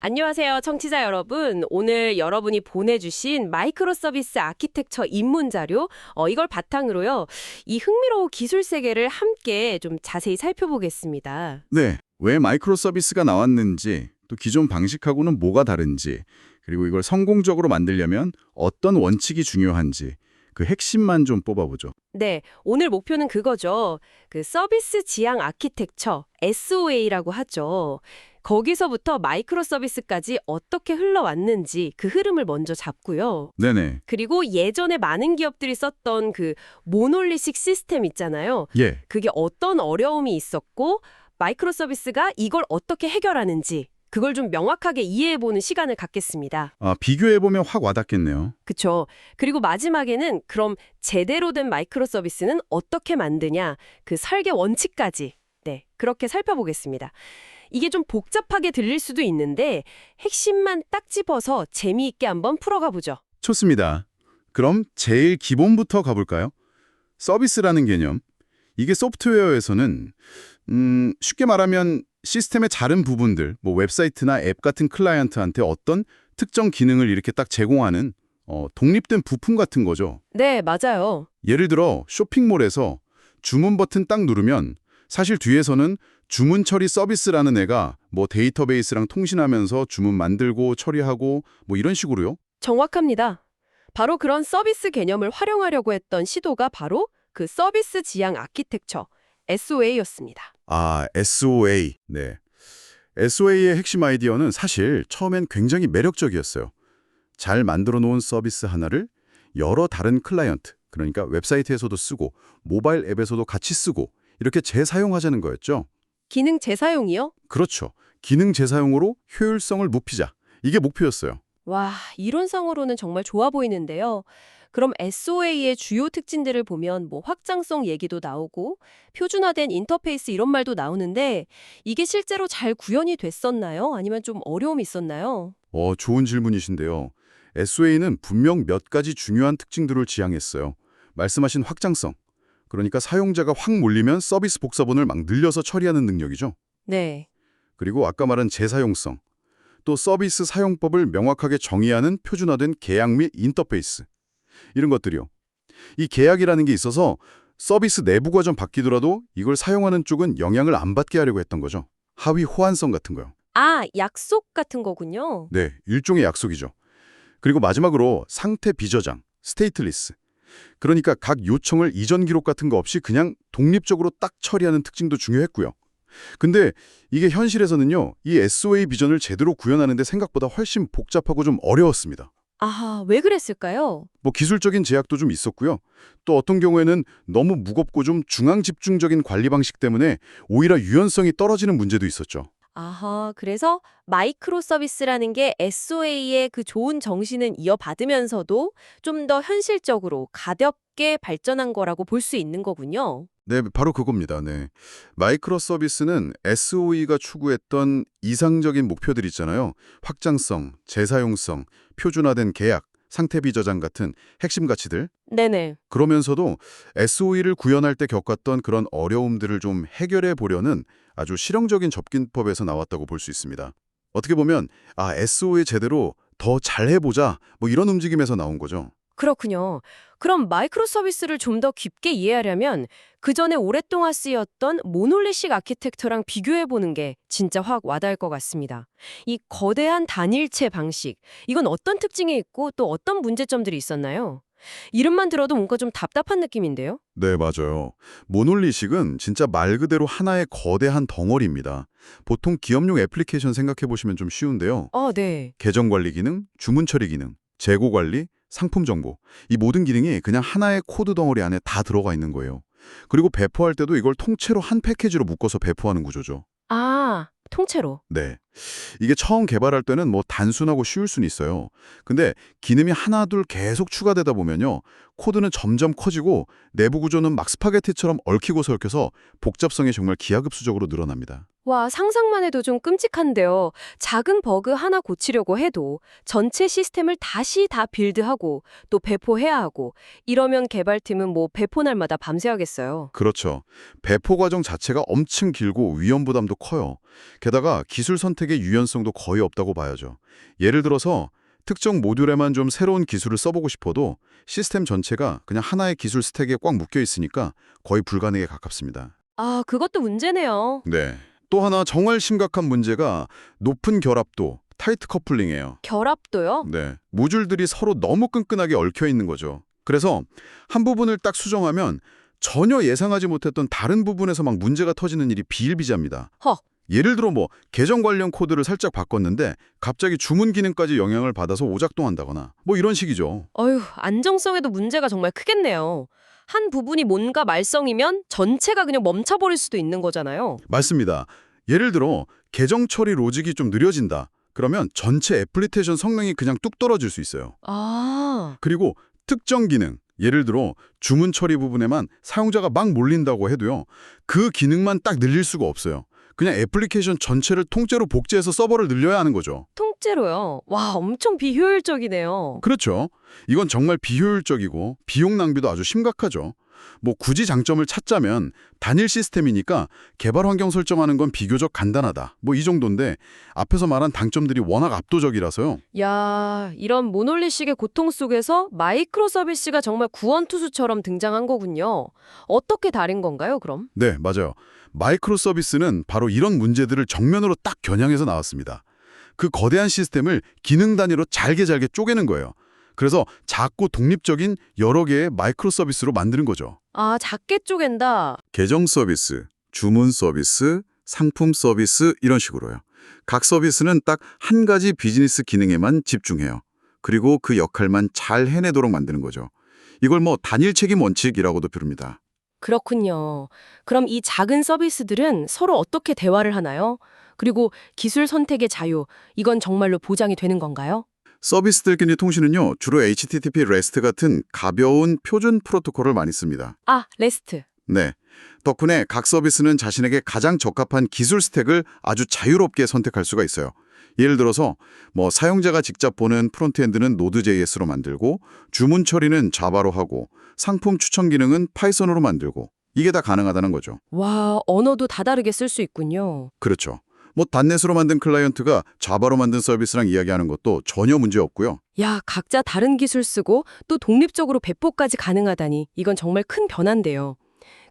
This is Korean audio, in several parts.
안녕하세요, 청취자 여러분. 오늘 여러분이 보내주신 마이크로 서비스 아키텍처 입문 자료, 어, 이걸 바탕으로요, 이 흥미로운 기술 세계를 함께 좀 자세히 살펴보겠습니다. 네, 왜 마이크로 서비스가 나왔는지, 또 기존 방식하고는 뭐가 다른지, 그리고 이걸 성공적으로 만들려면 어떤 원칙이 중요한지 그 핵심만 좀 뽑아보죠. 네, 오늘 목표는 그거죠. 그 서비스 지향 아키텍처, SOA라고 하죠. 거기서부터 마이크로 서비스까지 어떻게 흘러왔는지 그 흐름을 먼저 잡고요. 네네, 그리고 예전에 많은 기업들이 썼던 그 모놀리식 시스템 있잖아요. 예, 그게 어떤 어려움이 있었고 마이크로 서비스가 이걸 어떻게 해결하는지 그걸 좀 명확하게 이해해보는 시간을 갖겠습니다. 아, 비교해보면 확 와닿겠네요. 그쵸? 그리고 마지막에는 그럼 제대로 된 마이크로 서비스는 어떻게 만드냐 그 설계 원칙까지 네 그렇게 살펴보겠습니다. 이게 좀 복잡하게 들릴 수도 있는데 핵심만 딱 집어서 재미있게 한번 풀어가 보죠. 좋습니다. 그럼 제일 기본부터 가볼까요? 서비스라는 개념. 이게 소프트웨어에서는 음, 쉽게 말하면 시스템의 다른 부분들, 뭐 웹사이트나 앱 같은 클라이언트한테 어떤 특정 기능을 이렇게 딱 제공하는 어, 독립된 부품 같은 거죠. 네 맞아요. 예를 들어 쇼핑몰에서 주문 버튼 딱 누르면 사실 뒤에서는 주문 처리 서비스라는 애가 뭐 데이터베이스랑 통신하면서 주문 만들고 처리하고 뭐 이런 식으로요. 정확합니다. 바로 그런 서비스 개념을 활용하려고 했던 시도가 바로 그 서비스 지향 아키텍처 SOA였습니다. 아, SOA. 네. SOA의 핵심 아이디어는 사실 처음엔 굉장히 매력적이었어요. 잘 만들어 놓은 서비스 하나를 여러 다른 클라이언트, 그러니까 웹사이트에서도 쓰고 모바일 앱에서도 같이 쓰고 이렇게 재사용하자는 거였죠. 기능 재사용이요? 그렇죠. 기능 재사용으로 효율성을 높이자. 이게 목표였어요. 와, 이론상으로는 정말 좋아 보이는데요. 그럼 SOA의 주요 특징들을 보면 뭐 확장성 얘기도 나오고 표준화된 인터페이스 이런 말도 나오는데 이게 실제로 잘 구현이 됐었나요? 아니면 좀 어려움이 있었나요? 어, 좋은 질문이신데요. SOA는 분명 몇 가지 중요한 특징들을 지향했어요. 말씀하신 확장성. 그러니까 사용자가 확 몰리면 서비스 복사본을 막 늘려서 처리하는 능력이죠. 네. 그리고 아까 말한 재사용성. 또 서비스 사용법을 명확하게 정의하는 표준화된 계약 및 인터페이스. 이런 것들이요. 이 계약이라는 게 있어서 서비스 내부가 좀 바뀌더라도 이걸 사용하는 쪽은 영향을 안 받게 하려고 했던 거죠. 하위 호환성 같은 거요. 아, 약속 같은 거군요. 네, 일종의 약속이죠. 그리고 마지막으로 상태 비저장, 스테이트리스. 그러니까 각 요청을 이전 기록 같은 거 없이 그냥 독립적으로 딱 처리하는 특징도 중요했고요. 근데 이게 현실에서는요, 이 SOA 비전을 제대로 구현하는 데 생각보다 훨씬 복잡하고 좀 어려웠습니다. 아, 왜 그랬을까요? 뭐 기술적인 제약도 좀 있었고요. 또 어떤 경우에는 너무 무겁고 좀 중앙 집중적인 관리 방식 때문에 오히려 유연성이 떨어지는 문제도 있었죠. 아하, 그래서 마이크로 서비스라는 게 SOA의 그 좋은 정신은 이어받으면서도 좀 더 현실적으로 가볍게 발전한 거라고 볼 수 있는 거군요. 네, 바로 그겁니다. 네. 마이크로 서비스는 SOE가 추구했던 이상적인 목표들 있잖아요. 확장성, 재사용성, 표준화된 계약, 상태 비 저장 같은 핵심 가치들. 네네. 그러면서도 SOE를 구현할 때 겪었던 그런 어려움들을 좀 해결해 보려는 아주 실용적인 접근법에서 나왔다고 볼 수 있습니다. 어떻게 보면 아, SOE 제대로 더 잘해보자 뭐 이런 움직임에서 나온 거죠. 그렇군요. 그럼 마이크로 서비스를 좀 더 깊게 이해하려면 그 전에 오랫동안 쓰였던 모놀리식 아키텍처랑 비교해 보는 게 진짜 확 와닿을 것 같습니다. 이 거대한 단일체 방식, 이건 어떤 특징이 있고 또 어떤 문제점들이 있었나요? 이름만 들어도 뭔가 좀 답답한 느낌인데요? 네, 맞아요. 모놀리식은 진짜 말 그대로 하나의 거대한 덩어리입니다. 보통 기업용 애플리케이션 생각해 보시면 좀 쉬운데요. 아, 네. 계정 관리 기능, 주문 처리 기능, 재고 관리, 상품 정보. 이 모든 기능이 그냥 하나의 코드 덩어리 안에 다 들어가 있는 거예요. 그리고 배포할 때도 이걸 통째로 한 패키지로 묶어서 배포하는 구조죠. 아, 통째로. 네. 이게 처음 개발할 때는 뭐 단순하고 쉬울 수는 있어요. 근데 기능이 하나 둘 계속 추가되다 보면요. 코드는 점점 커지고 내부 구조는 막 스파게티처럼 얽히고 설켜서 복잡성이 정말 기하급수적으로 늘어납니다. 와, 상상만 해도 좀 끔찍한데요. 작은 버그 하나 고치려고 해도 전체 시스템을 다시 다 빌드하고 또 배포해야 하고 이러면 개발팀은 뭐 배포 날마다 밤새야겠어요. 그렇죠. 배포 과정 자체가 엄청 길고 위험 부담도 커요. 게다가 기술 선택 선택의 유연성도 거의 없다고 봐야죠. 예를 들어서 특정 모듈에만 좀 새로운 기술을 써보고 싶어도 시스템 전체가 그냥 하나의 기술 스택에 꽉 묶여 있으니까 거의 불가능에 가깝습니다. 아, 그것도 문제네요. 네. 또 하나 정말 심각한 문제가 높은 결합도, 타이트 커플링이에요. 결합도요? 네. 모듈들이 서로 너무 끈끈하게 얽혀 있는 거죠. 그래서 한 부분을 딱 수정하면 전혀 예상하지 못했던 다른 부분에서 막 문제가 터지는 일이 비일비재합니다. 헉. 예를 들어 뭐 계정 관련 코드를 살짝 바꿨는데 갑자기 주문 기능까지 영향을 받아서 오작동한다거나 뭐 이런 식이죠. 어휴, 안정성에도 문제가 정말 크겠네요. 한 부분이 뭔가 말썽이면 전체가 그냥 멈춰버릴 수도 있는 거잖아요. 맞습니다. 예를 들어 계정 처리 로직이 좀 느려진다. 그러면 전체 애플리케이션 성능이 그냥 뚝 떨어질 수 있어요. 아, 그리고 특정 기능, 예를 들어 주문 처리 부분에만 사용자가 막 몰린다고 해도요. 그 기능만 딱 늘릴 수가 없어요. 그냥 애플리케이션 전체를 통째로 복제해서 서버를 늘려야 하는 거죠. 통 째로요. 와, 엄청 비효율적이네요. 그렇죠. 이건 정말 비효율적이고 비용 낭비도 아주 심각하죠. 뭐 굳이 장점을 찾자면 단일 시스템이니까 개발 환경 설정하는 건 비교적 간단하다. 뭐 이 정도인데 앞에서 말한 단점들이 워낙 압도적이라서요. 야, 이런 모놀리식의 고통 속에서 마이크로 서비스가 정말 구원투수처럼 등장한 거군요. 어떻게 다른 건가요, 그럼? 네, 맞아요. 마이크로 서비스는 바로 이런 문제들을 정면으로 딱 겨냥해서 나왔습니다. 그 거대한 시스템을 기능 단위로 잘게 잘게 쪼개는 거예요. 그래서 작고 독립적인 여러 개의 마이크로 서비스로 만드는 거죠. 아, 작게 쪼갠다. 계정 서비스, 주문 서비스, 상품 서비스 이런 식으로요. 각 서비스는 딱 한 가지 비즈니스 기능에만 집중해요. 그리고 그 역할만 잘 해내도록 만드는 거죠. 이걸 뭐 단일 책임 원칙이라고도 부릅니다. 그렇군요. 그럼 이 작은 서비스들은 서로 어떻게 대화를 하나요? 그리고 기술 선택의 자유, 이건 정말로 보장이 되는 건가요? 서비스들끼리 통신은요, 주로 HTTP REST 같은 가벼운 표준 프로토콜을 많이 씁니다. 아, 레스트. 네. 덕분에 각 서비스는 자신에게 가장 적합한 기술 스택을 아주 자유롭게 선택할 수가 있어요. 예를 들어서 뭐 사용자가 직접 보는 프론트엔드는 Node.js로 만들고 주문 처리는 자바로 하고 상품 추천 기능은 파이썬으로 만들고 이게 다 가능하다는 거죠. 와, 언어도 다 다르게 쓸 수 있군요. 그렇죠. 뭐 단넷으로 만든 클라이언트가 자바로 만든 서비스랑 이야기하는 것도 전혀 문제 없고요. 야, 각자 다른 기술 쓰고 또 독립적으로 배포까지 가능하다니 이건 정말 큰 변화인데요.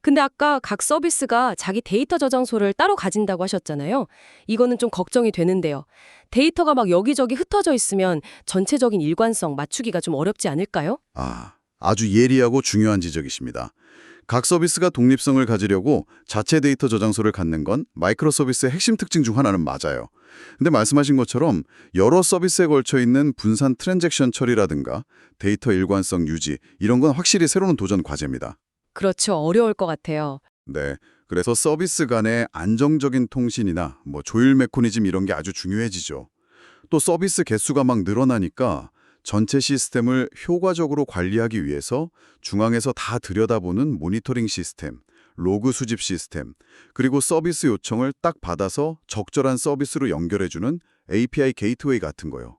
근데 아까 각 서비스가 자기 데이터 저장소를 따로 가진다고 하셨잖아요. 이거는 좀 걱정이 되는데요. 데이터가 막 여기저기 흩어져 있으면 전체적인 일관성 맞추기가 좀 어렵지 않을까요? 아, 아주 예리하고 중요한 지적이십니다. 각 서비스가 독립성을 가지려고 자체 데이터 저장소를 갖는 건 마이크로 서비스의 핵심 특징 중 하나는 맞아요. 근데 말씀하신 것처럼 여러 서비스에 걸쳐 있는 분산 트랜잭션 처리라든가 데이터 일관성 유지 이런 건 확실히 새로운 도전 과제입니다. 그렇죠. 어려울 것 같아요. 네. 그래서 서비스 간의 안정적인 통신이나 뭐 조율 메커니즘 이런 게 아주 중요해지죠. 또 서비스 개수가 막 늘어나니까 전체 시스템을 효과적으로 관리하기 위해서 중앙에서 다 들여다보는 모니터링 시스템, 로그 수집 시스템, 그리고 서비스 요청을 딱 받아서 적절한 서비스로 연결해주는 API 게이트웨이 같은 거요.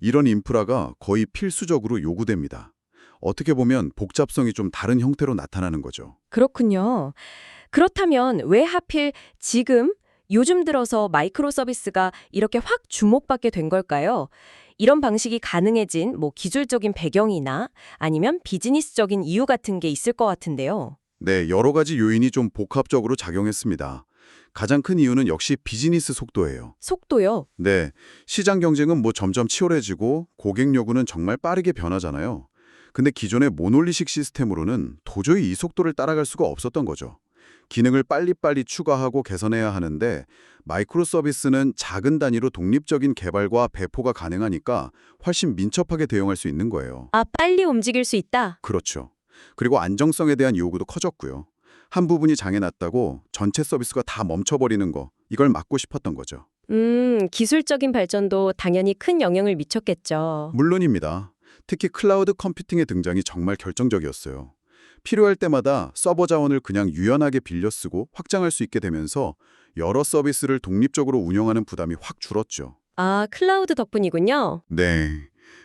이런 인프라가 거의 필수적으로 요구됩니다. 어떻게 보면 복잡성이 좀 다른 형태로 나타나는 거죠. 그렇군요. 그렇다면 왜 하필 지금 요즘 들어서 마이크로 서비스가 이렇게 확 주목받게 된 걸까요? 이런 방식이 가능해진 뭐 기술적인 배경이나 아니면 비즈니스적인 이유 같은 게 있을 것 같은데요. 네, 여러 가지 요인이 좀 복합적으로 작용했습니다. 가장 큰 이유는 역시 비즈니스 속도예요. 속도요. 네, 시장 경쟁은 뭐 점점 치열해지고 고객 요구는 정말 빠르게 변하잖아요. 근데 기존의 모놀리식 시스템으로는 도저히 이 속도를 따라갈 수가 없었던 거죠. 기능을 빨리빨리 추가하고 개선해야 하는데 마이크로 서비스는 작은 단위로 독립적인 개발과 배포가 가능하니까 훨씬 민첩하게 대응할 수 있는 거예요. 아, 빨리 움직일 수 있다. 그렇죠. 그리고 안정성에 대한 요구도 커졌고요. 한 부분이 장애 났다고 전체 서비스가 다 멈춰버리는 거, 이걸 막고 싶었던 거죠. 음, 기술적인 발전도 당연히 큰 영향을 미쳤겠죠. 물론입니다. 특히 클라우드 컴퓨팅의 등장이 정말 결정적이었어요. 필요할 때마다 서버 자원을 그냥 유연하게 빌려 쓰고 확장할 수 있게 되면서 여러 서비스를 독립적으로 운영하는 부담이 확 줄었죠. 아, 클라우드 덕분이군요. 네.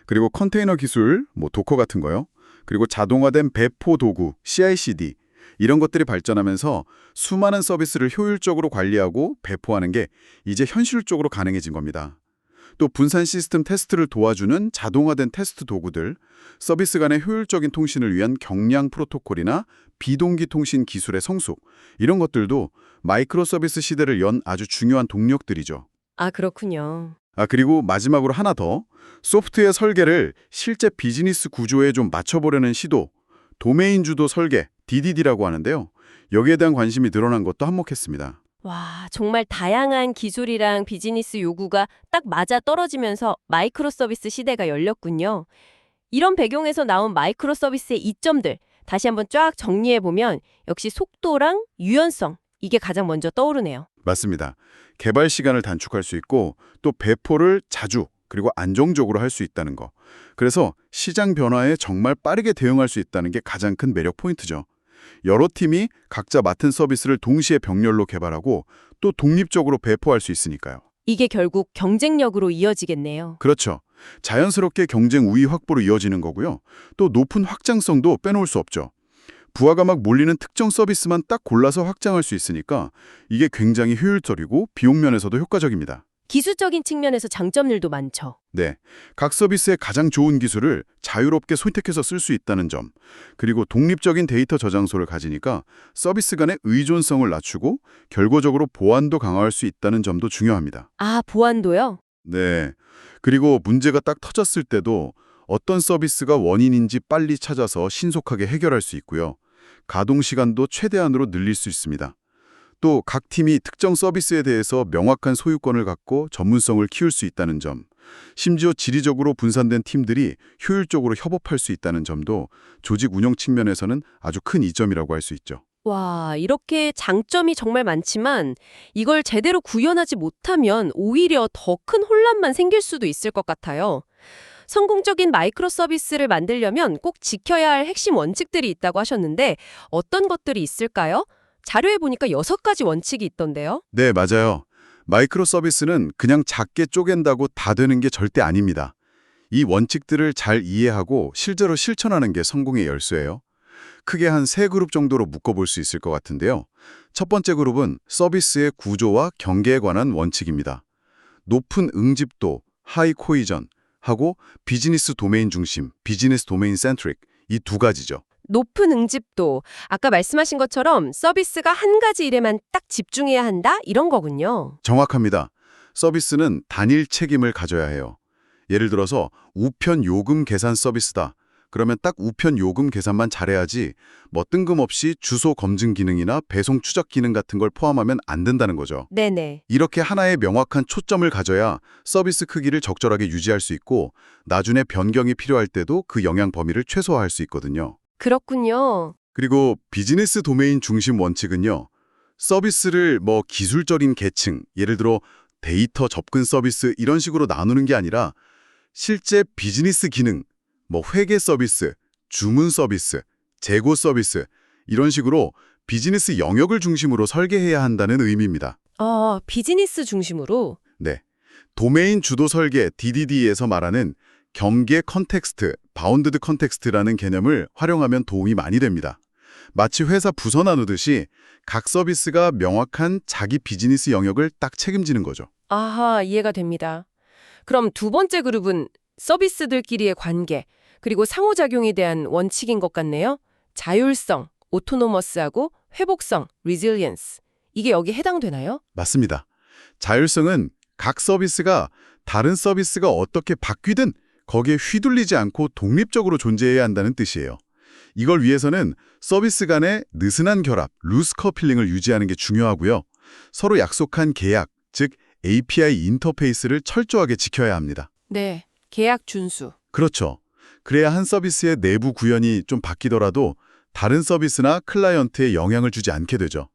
그리고 컨테이너 기술, 뭐 도커 같은 거요. 그리고 자동화된 배포 도구, CI/CD. 이런 것들이 발전하면서 수많은 서비스를 효율적으로 관리하고 배포하는 게 이제 현실적으로 가능해진 겁니다. 또 분산 시스템 테스트를 도와주는 자동화된 테스트 도구들, 서비스 간의 효율적인 통신을 위한 경량 프로토콜이나 비동기 통신 기술의 성숙, 이런 것들도 마이크로 서비스 시대를 연 아주 중요한 동력들이죠. 아, 그렇군요. 아, 그리고 마지막으로 하나 더. 소프트웨어 설계를 실제 비즈니스 구조에 좀 맞춰보려는 시도, 도메인 주도 설계, DDD라고 하는데요. 여기에 대한 관심이 늘어난 것도 한몫했습니다. 와, 정말 다양한 기술이랑 비즈니스 요구가 딱 맞아 떨어지면서 마이크로 서비스 시대가 열렸군요. 이런 배경에서 나온 마이크로 서비스의 이점들 다시 한번 쫙 정리해 보면 역시 속도랑 유연성 이게 가장 먼저 떠오르네요. 맞습니다. 개발 시간을 단축할 수 있고 또 배포를 자주 그리고 안정적으로 할 수 있다는 거. 그래서 시장 변화에 정말 빠르게 대응할 수 있다는 게 가장 큰 매력 포인트죠. 여러 팀이 각자 맡은 서비스를 동시에 병렬로 개발하고 또 독립적으로 배포할 수 있으니까요. 이게 결국 경쟁력으로 이어지겠네요. 그렇죠. 자연스럽게 경쟁 우위 확보로 이어지는 거고요. 또 높은 확장성도 빼놓을 수 없죠. 부하가 막 몰리는 특정 서비스만 딱 골라서 확장할 수 있으니까 이게 굉장히 효율적이고 비용 면에서도 효과적입니다. 기술적인 측면에서 장점들도 많죠. 네, 각 서비스의 가장 좋은 기술을 자유롭게 선택해서 쓸 수 있다는 점, 그리고 독립적인 데이터 저장소를 가지니까 서비스 간의 의존성을 낮추고 결과적으로 보안도 강화할 수 있다는 점도 중요합니다. 아, 보안도요? 네, 그리고 문제가 딱 터졌을 때도 어떤 서비스가 원인인지 빨리 찾아서 신속하게 해결할 수 있고요. 가동 시간도 최대한으로 늘릴 수 있습니다. 또 각 팀이 특정 서비스에 대해서 명확한 소유권을 갖고 전문성을 키울 수 있다는 점, 심지어 지리적으로 분산된 팀들이 효율적으로 협업할 수 있다는 점도 조직 운영 측면에서는 아주 큰 이점이라고 할 수 있죠. 와, 이렇게 장점이 정말 많지만 이걸 제대로 구현하지 못하면 오히려 더 큰 혼란만 생길 수도 있을 것 같아요. 성공적인 마이크로 서비스를 만들려면 꼭 지켜야 할 핵심 원칙들이 있다고 하셨는데 어떤 것들이 있을까요? 자료에 보니까 여섯 가지 원칙이 있던데요. 네, 맞아요. 마이크로 서비스는 그냥 작게 쪼갠다고 다 되는 게 절대 아닙니다. 이 원칙들을 잘 이해하고 실제로 실천하는 게 성공의 열쇠예요. 크게 한 세 그룹 정도로 묶어볼 수 있을 것 같은데요. 첫 번째 그룹은 서비스의 구조와 경계에 관한 원칙입니다. 높은 응집도, 하이 코이전, 하고 비즈니스 도메인 중심, 비즈니스 도메인 센트릭 이 두 가지죠. 높은 응집도 아까 말씀하신 것처럼 서비스가 한 가지 일에만 딱 집중해야 한다 이런 거군요. 정확합니다. 서비스는 단일 책임을 가져야 해요. 예를 들어서 우편 요금 계산 서비스다. 그러면 딱 우편 요금 계산만 잘해야지 뭐 뜬금없이 주소 검증 기능이나 배송 추적 기능 같은 걸 포함하면 안 된다는 거죠. 네네. 이렇게 하나의 명확한 초점을 가져야 서비스 크기를 적절하게 유지할 수 있고 나중에 변경이 필요할 때도 그 영향 범위를 최소화할 수 있거든요. 그렇군요. 그리고 비즈니스 도메인 중심 원칙은요. 서비스를 뭐 기술적인 계층, 예를 들어 데이터 접근 서비스 이런 식으로 나누는 게 아니라 실제 비즈니스 기능, 뭐 회계 서비스, 주문 서비스, 재고 서비스 이런 식으로 비즈니스 영역을 중심으로 설계해야 한다는 의미입니다. 아, 비즈니스 중심으로 네. 도메인 주도 설계 DDD에서 말하는 경계 컨텍스트, 바운드드 컨텍스트라는 개념을 활용하면 도움이 많이 됩니다. 마치 회사 부서 나누듯이 각 서비스가 명확한 자기 비즈니스 영역을 딱 책임지는 거죠. 아하, 이해가 됩니다. 그럼 두 번째 그룹은 서비스들끼리의 관계, 그리고 상호작용에 대한 원칙인 것 같네요. 자율성, 오토노머스하고 회복성, resilience. 이게 여기 해당되나요? 맞습니다. 자율성은 각 서비스가 다른 서비스가 어떻게 바뀌든 거기에 휘둘리지 않고 독립적으로 존재해야 한다는 뜻이에요. 이걸 위해서는 서비스 간의 느슨한 결합, 루스 커플링을 유지하는 게 중요하고요. 서로 약속한 계약, 즉 API 인터페이스를 철저하게 지켜야 합니다. 네, 계약 준수. 그렇죠. 그래야 한 서비스의 내부 구현이 좀 바뀌더라도 다른 서비스나 클라이언트에 영향을 주지 않게 되죠.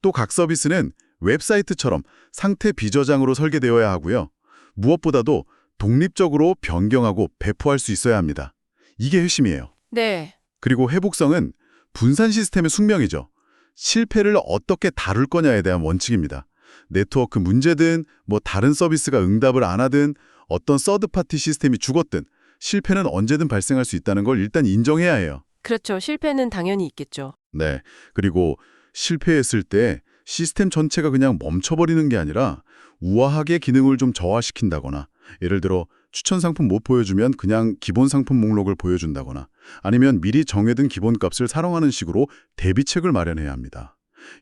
또 각 서비스는 웹사이트처럼 상태 비저장으로 설계되어야 하고요. 무엇보다도 독립적으로 변경하고 배포할 수 있어야 합니다. 이게 핵심이에요. 네. 그리고 회복성은 분산 시스템의 숙명이죠. 실패를 어떻게 다룰 거냐에 대한 원칙입니다. 네트워크 문제든 뭐 다른 서비스가 응답을 안 하든 어떤 서드파티 시스템이 죽었든 실패는 언제든 발생할 수 있다는 걸 일단 인정해야 해요. 그렇죠. 실패는 당연히 있겠죠. 네. 그리고 실패했을 때 시스템 전체가 그냥 멈춰버리는 게 아니라 우아하게 기능을 좀 저하시킨다거나 예를 들어 추천 상품 못 보여주면 그냥 기본 상품 목록을 보여준다거나 아니면 미리 정해둔 기본값을 사용하는 식으로 대비책을 마련해야 합니다.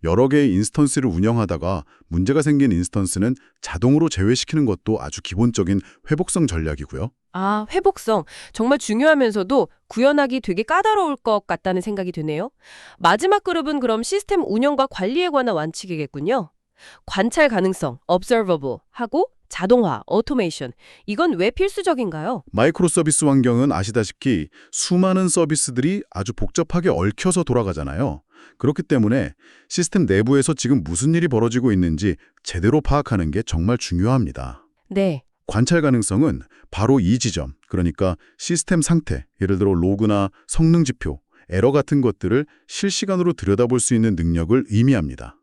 여러 개의 인스턴스를 운영하다가 문제가 생긴 인스턴스는 자동으로 제외시키는 것도 아주 기본적인 회복성 전략이고요. 아, 회복성. 정말 중요하면서도 구현하기 되게 까다로울 것 같다는 생각이 드네요. 마지막 그룹은 그럼 시스템 운영과 관리에 관한 완칙이겠군요. 관찰 가능성, observable 하고 자동화, automation. 이건 왜 필수적인가요? 마이크로 서비스 환경은 아시다시피 수많은 서비스들이 아주 복잡하게 얽혀서 돌아가잖아요. 그렇기 때문에 시스템 내부에서 지금 무슨 일이 벌어지고 있는지 제대로 파악하는 게 정말 중요합니다. 네. 관찰 가능성은 바로 이 지점, 그러니까 시스템 상태, 예를 들어 로그나 성능 지표, 에러 같은 것들을 실시간으로 들여다볼 수 있는 능력을 의미합니다.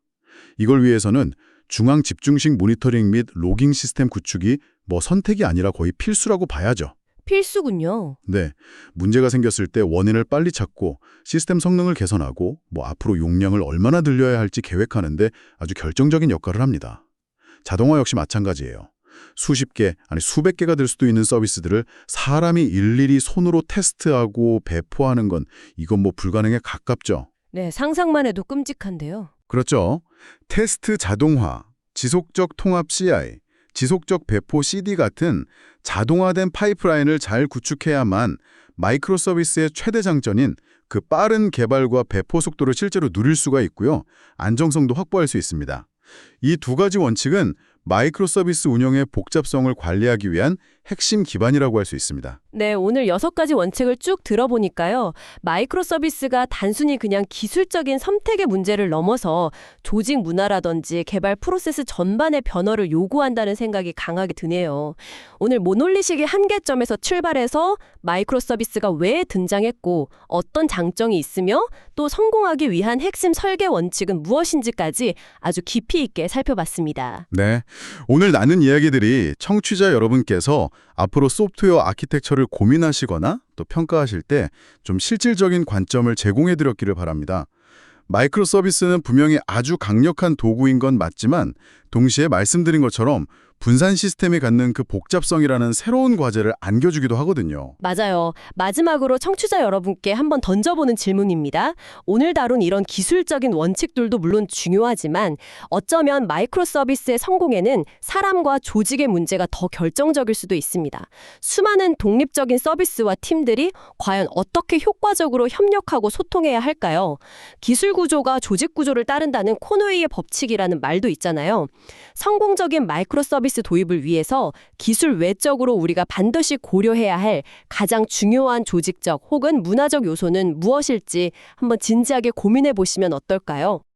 이걸 위해서는 중앙 집중식 모니터링 및 로깅 시스템 구축이 뭐 선택이 아니라 거의 필수라고 봐야죠. 필수군요. 네, 문제가 생겼을 때 원인을 빨리 찾고 시스템 성능을 개선하고 뭐 앞으로 용량을 얼마나 늘려야 할지 계획하는데 아주 결정적인 역할을 합니다. 자동화 역시 마찬가지예요. 수십 개, 아니 수백 개가 될 수도 있는 서비스들을 사람이 일일이 손으로 테스트하고 배포하는 건 이건 뭐 불가능에 가깝죠. 네, 상상만 해도 끔찍한데요. 그렇죠. 테스트 자동화, 지속적 통합 CI, 지속적 배포 CD 같은 자동화된 파이프라인을 잘 구축해야만 마이크로 서비스의 최대 장점인 그 빠른 개발과 배포 속도를 실제로 누릴 수가 있고요. 안정성도 확보할 수 있습니다. 이 두 가지 원칙은 마이크로 서비스 운영의 복잡성을 관리하기 위한 핵심 기반이라고 할 수 있습니다. 네, 오늘 여섯 가지 원칙을 쭉 들어보니까요. 마이크로 서비스가 단순히 그냥 기술적인 선택의 문제를 넘어서 조직 문화라든지 개발 프로세스 전반의 변화를 요구한다는 생각이 강하게 드네요. 오늘 모놀리식의 한계점에서 출발해서 마이크로 서비스가 왜 등장했고 어떤 장점이 있으며 또 성공하기 위한 핵심 설계 원칙은 무엇인지까지 아주 깊이 있게 살펴봤습니다. 네. 오늘 나눈 이야기들이 청취자 여러분께서 앞으로 소프트웨어 아키텍처를 고민하시거나 또 평가하실 때 좀 실질적인 관점을 제공해 드렸기를 바랍니다. 마이크로 서비스는 분명히 아주 강력한 도구인 건 맞지만 동시에 말씀드린 것처럼 분산 시스템이 갖는 그 복잡성이라는 새로운 과제를 안겨주기도 하거든요. 맞아요. 마지막으로 청취자 여러분께 한번 던져보는 질문입니다. 오늘 다룬 이런 기술적인 원칙들도 물론 중요하지만 어쩌면 마이크로 서비스의 성공에는 사람과 조직의 문제가 더 결정적일 수도 있습니다. 수많은 독립적인 서비스와 팀들이 과연 어떻게 효과적으로 협력하고 소통해야 할까요? 기술 구조가 조직 구조를 따른다는 코노이의 법칙이라는 말도 있잖아요. 성공적인 마이크로 서비스 도입을 위해서 기술 외적으로 우리가 반드시 고려해야 할 가장 중요한 조직적 혹은 문화적 요소는 무엇일지 한번 진지하게 고민해 보시면 어떨까요?